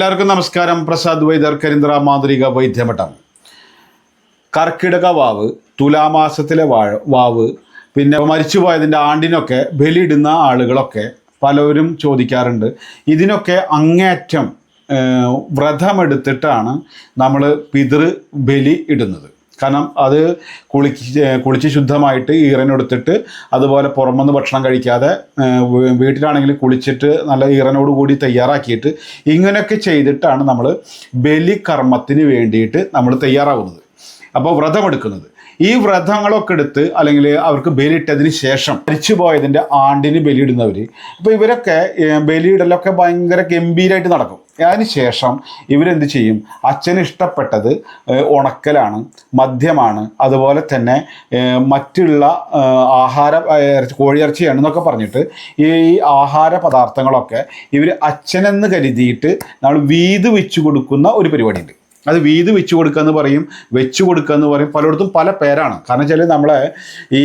എല്ലാവർക്കും നമസ്കാരം. പ്രസാദ് വൈദ്യർ കരിന്ദ്ര മാന്ത്രിക വൈദ്യമഠം. കർക്കിടക വാവ് തുലാമാസത്തിലെ വാഴ വാവ് പിന്നെ മരിച്ചുപോയതിന്റെ ആണ്ടിനൊക്കെ ബലിയിടുന്ന ആളുകളൊക്കെ പലരും ചോദിക്കാറുണ്ട്. ഇതിനൊക്കെ അങ്ങേറ്റം വ്രതമെടുത്തിട്ടാണ് നമ്മൾ പിതൃ ബലി ഇടുന്നത്. കാരണം അത് കുളിച്ച് കുളിച്ച് ശുദ്ധമായിട്ട് ഈറനെടുത്തിട്ട് അതുപോലെ പുറമെന്ന് ഭക്ഷണം കഴിക്കാതെ വീട്ടിലാണെങ്കിൽ കുളിച്ചിട്ട് നല്ല ഈറനോട് കൂടി തയ്യാറാക്കിയിട്ട് ഇങ്ങനെയൊക്കെ ചെയ്തിട്ടാണ് നമ്മൾ ബലികർമ്മത്തിന് വേണ്ടിയിട്ട് നമ്മൾ തയ്യാറാകുന്നത് അപ്പോൾ വ്രതമെടുക്കുന്നത് ഈ വ്രതങ്ങളൊക്കെ എടുത്ത് അല്ലെങ്കിൽ അവർക്ക് ബലിയിട്ടതിന് ശേഷം മരിച്ചു പോയതിന്റെ ആണ്ടിന് ബലിയിടുന്നവർ അപ്പോൾ ഇവരൊക്കെ ബലിയിടലൊക്കെ ഭയങ്കര ഗംഭീരമായിട്ട് നടക്കും. അതിന് ശേഷം ഇവരെന്ത് ചെയ്യും? അച്ഛന് ഇഷ്ടപ്പെട്ടത് ഉണക്കലാണ് മദ്യമാണ് അതുപോലെ തന്നെ മറ്റുള്ള ആഹാര കോഴിയിറച്ചിയാണ് എന്നൊക്കെ പറഞ്ഞിട്ട് ഈ ആഹാര പദാർത്ഥങ്ങളൊക്കെ ഇവർ അച്ഛനെന്ന് കരുതിയിട്ട് നമ്മൾ വീത് വെച്ചു കൊടുക്കുന്ന ഒരു പരിപാടിയുണ്ട്. അത് വീത് വെച്ചു കൊടുക്കുക എന്ന് പറയും വെച്ചു കൊടുക്കുക എന്ന് പറയും. പലയിടത്തും പല പേരാണ്. കാരണം വെച്ചാൽ നമ്മളെ ഈ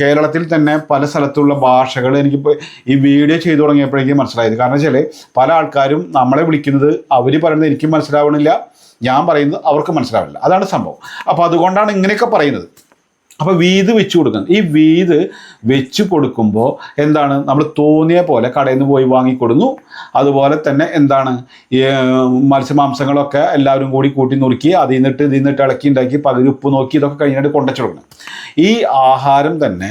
കേരളത്തിൽ തന്നെ പല സ്ഥലത്തുള്ള ഭാഷകൾ എനിക്കിപ്പോൾ ഈ വീഡിയോ ചെയ്തു തുടങ്ങിയപ്പോഴേക്കും മനസ്സിലായത്. കാരണം വെച്ചാൽ പല ആൾക്കാരും നമ്മളെ വിളിക്കുന്നത് അവർ പറയുന്നത് എനിക്കും മനസ്സിലാവണില്ല. ഞാൻ പറയുന്നത് അവർക്ക് മനസ്സിലാവില്ല അതാണ് സംഭവം. അപ്പോൾ അതുകൊണ്ടാണ് ഇങ്ങനെയൊക്കെ പറയുന്നത്. അപ്പോൾ വീത് വെച്ച് കൊടുക്കണം. ഈ വീത് വെച്ച് കൊടുക്കുമ്പോൾ എന്താണ്? നമ്മൾ തോന്നിയ പോലെ കടയിൽ നിന്ന് പോയി വാങ്ങിക്കൊടുന്നു. അതുപോലെ തന്നെ എന്താണ്? മത്സ്യമാംസങ്ങളൊക്കെ എല്ലാവരും കൂടി കൂട്ടി നുറുക്കി അതിൽ നിന്നിട്ട് ഇതിൽ നിന്നിട്ട് ഇളക്കി ഉണ്ടാക്കി പകുതി ഉപ്പ് നോക്കി ഇതൊക്കെ കഴിഞ്ഞിട്ട് കൊണ്ടച്ചു കൊടുക്കണം. ഈ ആഹാരം തന്നെ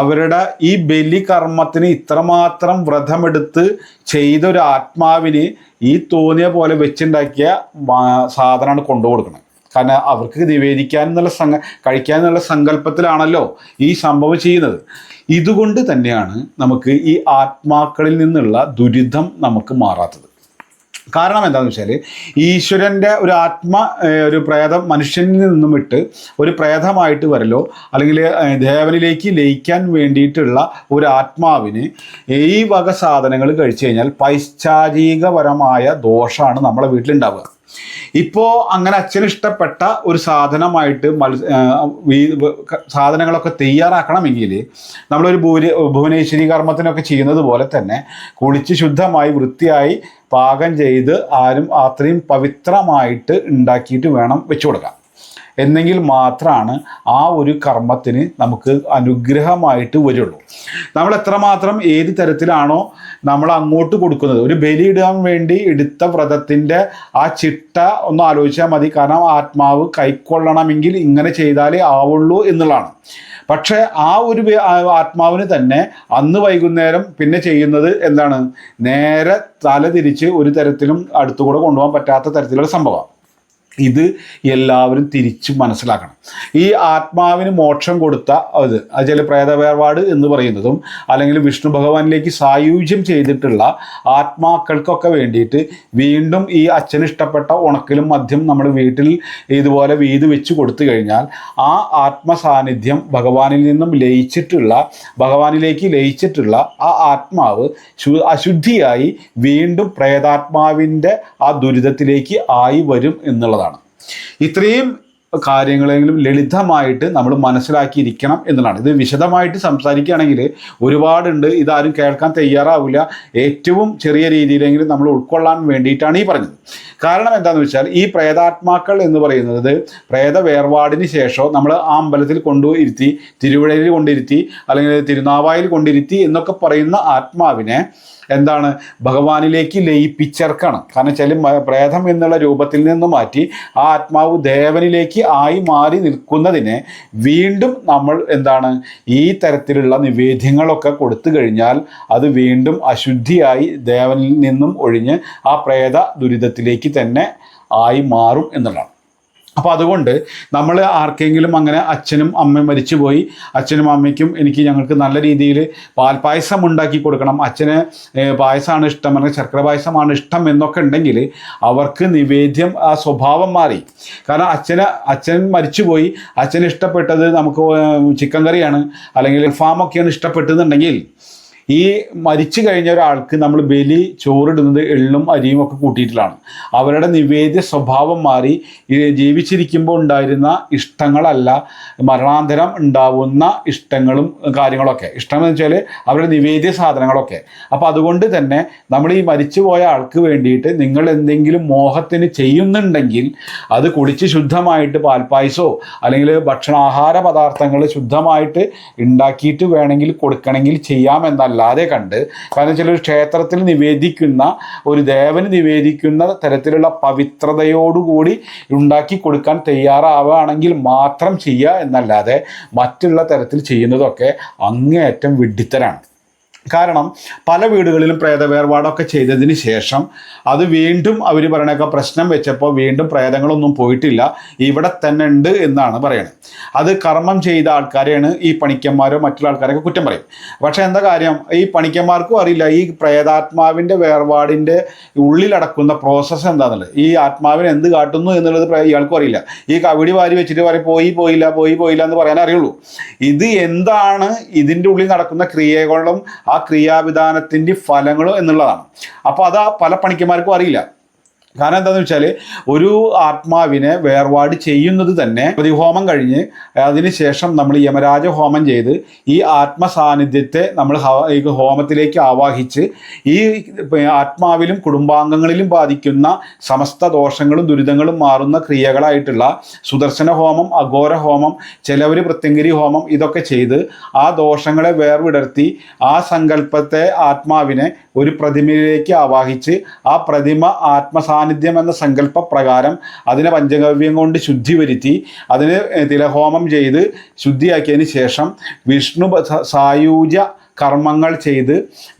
അവരുടെ ഈ ബലി കർമ്മത്തിന് ഇത്രമാത്രം വ്രതമെടുത്ത് ചെയ്ത ഒരു ആത്മാവിന് ഈ തോന്നിയ പോലെ വെച്ചുണ്ടാക്കിയ സാധനമാണ് കൊണ്ടു കൊടുക്കുന്നത് കാരണം അവർക്ക് നിവേദിക്കാൻ എന്നുള്ള സങ്ക കഴിക്കാൻ എന്നുള്ള സങ്കല്പത്തിലാണല്ലോ ഈ സംഭവം ചെയ്യുന്നത്. ഇതുകൊണ്ട് തന്നെയാണ് നമുക്ക് ഈ ആത്മാക്കളിൽ നിന്നുള്ള ദുരിതം നമുക്ക് മാറാത്തത്. കാരണം എന്താണെന്ന് വെച്ചാൽ ഈശ്വരന്റെ ഒരു ആത്മ ഒരു പ്രേതം മനുഷ്യനിൽ നിന്നും വിട്ട് ഒരു പ്രേതമായിട്ട് വരലോ അല്ലെങ്കിൽ ദേവനിലേക്ക് ലയിക്കാൻ വേണ്ടിയിട്ടുള്ള ഒരു ആത്മാവിന് ഈ വക സാധനങ്ങൾ കഴിച്ചു കഴിഞ്ഞാൽ പൈശ്ചാരികപരമായ ദോഷമാണ് നമ്മളെ വീട്ടിലുണ്ടാവുക. ഇപ്പോൾ അങ്ങനെ അച്ഛന് ഇഷ്ടപ്പെട്ട ഒരു സാധനമായിട്ട് മത്സ സാധനങ്ങളൊക്കെ തയ്യാറാക്കണമെങ്കിൽ നമ്മളൊരു ഭൂരി ഭുവനേശ്വരി കർമ്മത്തിനൊക്കെ ചെയ്യുന്നത് പോലെ തന്നെ കുളിച്ച് ശുദ്ധമായി വൃത്തിയായി പാകം ചെയ്ത് ആരും അത്രയും പവിത്രമായിട്ട് ഉണ്ടാക്കിയിട്ട് വേണം വെച്ചു കൊടുക്കാം എന്നെങ്കിൽ മാത്രമാണ് ആ ഒരു കർമ്മത്തിന് നമുക്ക് അനുഗ്രഹമായിട്ട് വരുള്ളൂ. നമ്മൾ എത്രമാത്രം ഏത് തരത്തിലാണോ നമ്മൾ അങ്ങോട്ട് കൊടുക്കുന്നത്. ഒരു ബലിയിടാൻ വേണ്ടി എടുത്ത വ്രതത്തിന്റെ ആ ചിട്ട ഒന്ന് ആലോചിച്ചാൽ മതി. കാരണം ആത്മാവ് കൈക്കൊള്ളണമെങ്കിൽ ഇങ്ങനെ ചെയ്താലേ ആവുള്ളൂ എന്നുള്ളതാണ്. പക്ഷേ ആ ഒരു ആത്മാവിന് തന്നെ അന്ന് വൈകുന്നേരം പിന്നെ ചെയ്യുന്നത് എന്താണ്? നേരെ തല തിരിച്ച് ഒരു തരത്തിലും അടുത്തുകൂടെ കൊണ്ടുപോകാൻ പറ്റാത്ത തരത്തിലുള്ള സംഭവമാണ്. ഇത് എല്ലാവരും തിരിച്ച് മനസ്സിലാക്കണം. ഈ ആത്മാവിന് മോക്ഷം കൊടുത്ത അത് അതിൽ പ്രേതവേർപാട് എന്ന് പറയുന്നതും അല്ലെങ്കിൽ വിഷ്ണു ഭഗവാനിലേക്ക് സായുജ്യം ചെയ്തിട്ടുള്ള ആത്മാക്കൾക്കൊക്കെ വേണ്ടിയിട്ട് വീണ്ടും ഈ അച്ഛന് ഇഷ്ടപ്പെട്ട ഉണക്കിലും മദ്യം നമ്മൾ വീട്ടിൽ ഇതുപോലെ വീത് വെച്ച് കൊടുത്തു കഴിഞ്ഞാൽ ആ ആത്മസാന്നിധ്യം ഭഗവാനിൽ നിന്നും ലയിച്ചിട്ടുള്ള ഭഗവാനിലേക്ക് ലയിച്ചിട്ടുള്ള ആ ആത്മാവ് അശുദ്ധിയായി വീണ്ടും പ്രേതാത്മാവിന്റെ ആ ദുരിതത്തിലേക്ക് ആയി വരും എന്നുള്ളതാണ്. ഇത്രയും കാര്യങ്ങളെങ്കിലും ലളിതമായിട്ട് നമ്മൾ മനസ്സിലാക്കിയിരിക്കണം എന്നുള്ളതാണ്. ഇത് വിശദമായിട്ട് സംസാരിക്കുകയാണെങ്കിൽ ഒരുപാടുണ്ട്. ഇതാരും കേൾക്കാൻ തയ്യാറാവില്ല. ഏറ്റവും ചെറിയ രീതിയിലെങ്കിലും നമ്മൾ ഉൾക്കൊള്ളാൻ വേണ്ടിയിട്ടാണ് ഈ പറഞ്ഞത്. കാരണം എന്താണെന്ന് വെച്ചാൽ ഈ പ്രേതാത്മാക്കൾ എന്ന് പറയുന്നത് പ്രേത വേർപാടിന് ശേഷം നമ്മൾ ആ അമ്പലത്തിൽ കൊണ്ടുപോയിരുത്തി തിരുവിഴയിൽ കൊണ്ടിരുത്തി അല്ലെങ്കിൽ തിരുനാവായിൽ കൊണ്ടിരുത്തി എന്നൊക്കെ പറയുന്ന ആത്മാവിനെ എന്താണ് ഭഗവാനിലേക്ക് ലയിപ്പിച്ചേർക്കണം കാരണം മ- പ്രേതം എന്നുള്ള രൂപത്തിൽ നിന്ന് മാറ്റി ആ ആത്മാവ് ദേവനിലേക്ക് ആയി മാറി നിൽക്കുന്നതിനെ വീണ്ടും നമ്മൾ എന്താണ് ഈ തരത്തിലുള്ള നിവേദ്യങ്ങളൊക്കെ കൊടുത്തു കഴിഞ്ഞാൽ അത് വീണ്ടും അശുദ്ധിയായി ദേവനിൽ നിന്നും ഒഴിഞ്ഞ് ആ പ്രേത ദുരിതത്തിലേക്ക് തന്നെ ആയി മാറും എന്നുള്ളതാണ്. അപ്പോൾ അതുകൊണ്ട് നമ്മൾ ആർക്കെങ്കിലും അങ്ങനെ അച്ഛനും അമ്മയും മരിച്ചുപോയി അച്ഛനും അമ്മയ്ക്കും എനിക്ക് ഞങ്ങൾക്ക് നല്ല രീതിയിൽ പാൽപ്പായസം ഉണ്ടാക്കി കൊടുക്കണം. അച്ഛന് പായസമാണ് ഇഷ്ടം അല്ലെങ്കിൽ ശർക്കര പായസമാണ് ഇഷ്ടം എന്നൊക്കെ ഉണ്ടെങ്കിൽ അവർക്ക് നിവേദ്യം ആ സ്വഭാവം മാറി. കാരണം അച്ഛന് അച്ഛൻ മരിച്ചുപോയി അച്ഛന് ഇഷ്ടപ്പെട്ടത് നമുക്ക് ചിക്കൻ കറിയാണ് അല്ലെങ്കിൽ ഫാമൊക്കെയാണ് ഇഷ്ടപ്പെട്ടതെന്നുണ്ടെങ്കിൽ ഈ മരിച്ചു കഴിഞ്ഞ ഒരാൾക്ക് നമ്മൾ ബലി ചോറിടുന്നത് എള്ളും അരിയും ഒക്കെ കൂട്ടിയിട്ടാണ് അവരുടെ നിവേദ്യ സ്വഭാവം മാറി ജീവിച്ചിരിക്കുമ്പോൾ ഉണ്ടായിരുന്ന ഇഷ്ടങ്ങളല്ല മരണാന്തരം ഉണ്ടാവുന്ന ഇഷ്ടങ്ങളും കാര്യങ്ങളൊക്കെ. ഇഷ്ടം എന്ന് വെച്ചാൽ അവരുടെ നിവേദ്യ സാധനങ്ങളൊക്കെ. അപ്പോൾ അതുകൊണ്ട് തന്നെ നമ്മൾ ഈ മരിച്ചു പോയ ആൾക്ക് വേണ്ടിയിട്ട് നിങ്ങൾ എന്തെങ്കിലും മോഹത്തിന് ചെയ്യുന്നുണ്ടെങ്കിൽ അത് കുളിച്ച് ശുദ്ധമായിട്ട് പാൽപ്പായസോ അല്ലെങ്കിൽ ഭക്ഷണാഹാര പദാർത്ഥങ്ങൾ ശുദ്ധമായിട്ട് ഉണ്ടാക്കിയിട്ട് വേണമെങ്കിൽ കൊടുക്കണമെങ്കിൽ ചെയ്യാമെന്നല്ലാതെ കണ്ട് കാരണം ചില ഒരു ക്ഷേത്രത്തിൽ നിവേദിക്കുന്ന ഒരു ദേവന് നിവേദിക്കുന്ന തരത്തിലുള്ള പവിത്രതയോടുകൂടി ഉണ്ടാക്കി കൊടുക്കാൻ തയ്യാറാവുകയാണെങ്കിൽ മാത്രം ചെയ്യുക എന്നല്ലാതെ മറ്റുള്ള തരത്തിൽ ചെയ്യുന്നതൊക്കെ അങ്ങേയറ്റം വിഡ്ഢിത്തരാണ്. കാരണം പല വീടുകളിലും പ്രേത വേർപാടൊക്കെ ചെയ്തതിന് ശേഷം അത് വീണ്ടും അവർ പറയണൊക്കെ പ്രശ്നം വെച്ചപ്പോൾ വീണ്ടും പ്രേതങ്ങളൊന്നും പോയിട്ടില്ല. ഇവിടെ തന്നെ ഉണ്ട് എന്നാണ് പറയുന്നത് അത് കർമ്മം ചെയ്ത ആൾക്കാരെയാണ് ഈ പണിക്കന്മാരോ മറ്റുള്ള ആൾക്കാരൊക്കെ കുറ്റം പറയും. പക്ഷേ എന്താ കാര്യം? ഈ പണിക്കന്മാർക്കും അറിയില്ല. ഈ പ്രേതാത്മാവിന്റെ വേർപാടിന്റെ ഉള്ളിലടക്കുന്ന പ്രോസസ്സ് എന്താണെന്നുള്ളത്. ഈ ആത്മാവിന് എന്ത് കാട്ടുന്നു എന്നുള്ളത് ഇയാൾക്കും അറിയില്ല. ഈ കവിടി വാരി വെച്ചിട്ട് പറയും പോയി പോയില്ല പോയി പോയില്ല എന്ന് പറയാൻ അറിയുള്ളൂ. ഇത് എന്താണ് ഇതിന്റെ ഉള്ളിൽ നടക്കുന്ന ക്രിയകളും ആ ക്രിയാവിധാനത്തിന്റെ ഫലങ്ങളോ എന്നുള്ളതാണ്. അപ്പോൾ അത് പല പണിക്കന്മാർക്കും അറിയില്ല. കാരണം എന്താണെന്ന് വെച്ചാൽ ഒരു ആത്മാവിനെ വേർപാട് ചെയ്യുന്നത് തന്നെ പ്രതിഹോമം കഴിഞ്ഞ് അതിനുശേഷം നമ്മൾ യമരാജ ഹോമം ചെയ്ത് ഈ ആത്മസാന്നിധ്യത്തെ നമ്മൾ ഹോമത്തിലേക്ക് ആവാഹിച്ച് ഈ ആത്മാവിലും കുടുംബാംഗങ്ങളിലും ബാധിക്കുന്ന സമസ്ത ദോഷങ്ങളും ദുരിതങ്ങളും മാറുന്ന ക്രിയകളായിട്ടുള്ള സുദർശന ഹോമം അഘോര ഹോമം ചിലവർ പ്രത്യങ്കരി ഹോമം ഇതൊക്കെ ചെയ്ത് ആ ദോഷങ്ങളെ വേർവിടർത്തി ആ സങ്കല്പത്തെ ആത്മാവിനെ ഒരു പ്രതിമയിലേക്ക് ആവാഹിച്ച് ആ പ്രതിമ ആത്മസാന്നിധ്യം എന്ന സങ്കല്പ പ്രകാരം അതിനെ പഞ്ചഗവ്യം കൊണ്ട് ശുദ്ധി വരുത്തി അതിന് തിലഹോമം ചെയ്ത് ശുദ്ധിയാക്കിയതിന് ശേഷം വിഷ്ണു സായൂജ കർമ്മങ്ങൾ ചെയ്ത്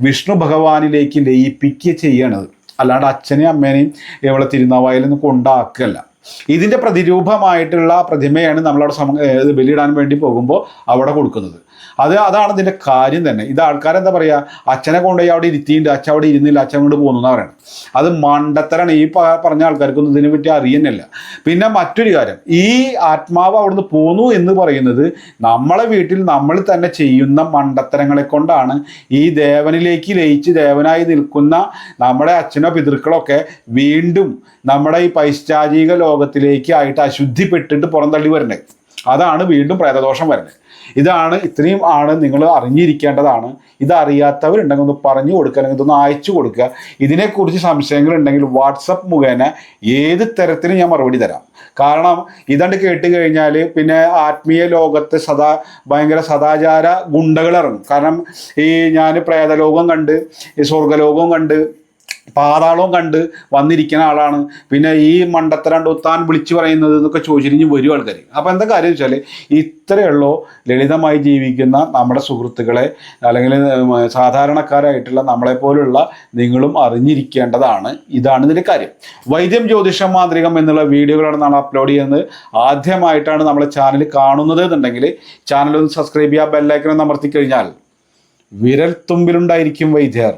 വിഷ്ണു ഭഗവാനിലേക്ക് ലയിപ്പിക്കുക ചെയ്യണത്. അല്ലാണ്ട് അച്ഛനെയും അമ്മേനെയും ഇവിടെ തിരുനാവായിൽ നിന്ന് കൊണ്ടാക്കല്ല ഇതിന്റെ പ്രതിരൂപമായിട്ടുള്ള പ്രതിമയാണ് നമ്മളവിടെ സമ ഏത് ബലിയിടാൻ വേണ്ടി പോകുമ്പോൾ അവിടെ കൊടുക്കുന്നത്. അത് അതാണ് ഇതിന്റെ കാര്യം തന്നെ. ഇത് ആൾക്കാരെന്താ പറയുക അച്ഛനെ കൊണ്ടുപോയി അവിടെ ഇരുത്തിയിട്ടുണ്ട് അച്ഛൻ അവിടെ ഇരുന്നില്ല. അച്ഛൻ കൊണ്ട് പോകുന്നു എന്നാണ് പറയുന്നത് അത് മണ്ടത്തരാണ്. ഈ പറഞ്ഞ ആൾക്കാർക്കൊന്നും ഇതിനെ പറ്റി അറിയുന്നില്ല. പിന്നെ മറ്റൊരു കാര്യം. ഈ ആത്മാവ് അവിടുന്ന് പോന്നു എന്ന് പറയുന്നത് നമ്മളെ വീട്ടിൽ നമ്മൾ തന്നെ ചെയ്യുന്ന മണ്ടത്തരങ്ങളെ കൊണ്ടാണ്. ഈ ദേവനിലേക്ക് ലയിച്ച് ദേവനായി നിൽക്കുന്ന നമ്മുടെ അച്ഛനോ പിതൃക്കളൊക്കെ വീണ്ടും നമ്മുടെ ഈ പൈശാചിക ലോകത്തിലേക്ക് ആയിട്ട് അശുദ്ധിപ്പെട്ടിട്ട് പുറന്തള്ളി വരുന്നത് അതാണ് വീണ്ടും പ്രേതദോഷം വരുന്നത്. ഇതാണ് ഇത്രയും ആണ് നിങ്ങൾ അറിഞ്ഞിരിക്കേണ്ടതാണ്. ഇതറിയാത്തവരുണ്ടെങ്കിൽ ഒന്ന് പറഞ്ഞു കൊടുക്കുക അല്ലെങ്കിൽ ഇതൊന്ന് അയച്ചു കൊടുക്കുക. ഇതിനെക്കുറിച്ച് സംശയങ്ങൾ ഉണ്ടെങ്കിൽ വാട്സപ്പ് മുഖേന ഏത് തരത്തിലും ഞാൻ മറുപടി തരാം. കാരണം ഇതണ്ട് കേട്ട് കഴിഞ്ഞാൽ പിന്നെ ആത്മീയ ലോകത്ത് സദാ ഭയങ്കര സദാചാര ഗുണ്ടകൾ ഇറങ്ങും. കാരണം ഈ ഞാൻ പ്രേതലോകം കണ്ട് ഈ സ്വർഗലോകവും കണ്ട് പാതാളവും കണ്ട് വന്നിരിക്കുന്ന ആളാണ്. പിന്നെ ഈ മണ്ടത്തരണ്ട് താൻ വിളിച്ചു പറയുന്നത് എന്നൊക്കെ ചോദിച്ചിരിഞ്ഞ് വരും ആൾക്കാർ അപ്പോൾ എന്താ കാര്യം വെച്ചാൽ ഇത്രയുള്ളൂ ലളിതമായി ജീവിക്കുന്ന നമ്മുടെ സുഹൃത്തുക്കളെ അല്ലെങ്കിൽ സാധാരണക്കാരായിട്ടുള്ള നമ്മളെപ്പോലുള്ള നിങ്ങളും അറിഞ്ഞിരിക്കേണ്ടതാണ്. ഇതാണ് ഇതിന്റെ കാര്യം. വൈദ്യം ജ്യോതിഷം മാന്ത്രികം എന്നുള്ള വീഡിയോകളാണ് നമ്മൾ അപ്ലോഡ് ചെയ്യുന്നത്. ആദ്യമായിട്ടാണ് നമ്മളെ ചാനൽ കാണുന്നത് എന്നുണ്ടെങ്കിൽ ചാനൽ ഒന്ന് സബ്സ്ക്രൈബ് ചെയ്യുക ബെല്ലൈക്കൺ അമർത്തി കഴിഞ്ഞാൽ വിരൽ തുമ്പിലുണ്ടായിരിക്കും വൈദ്യർ.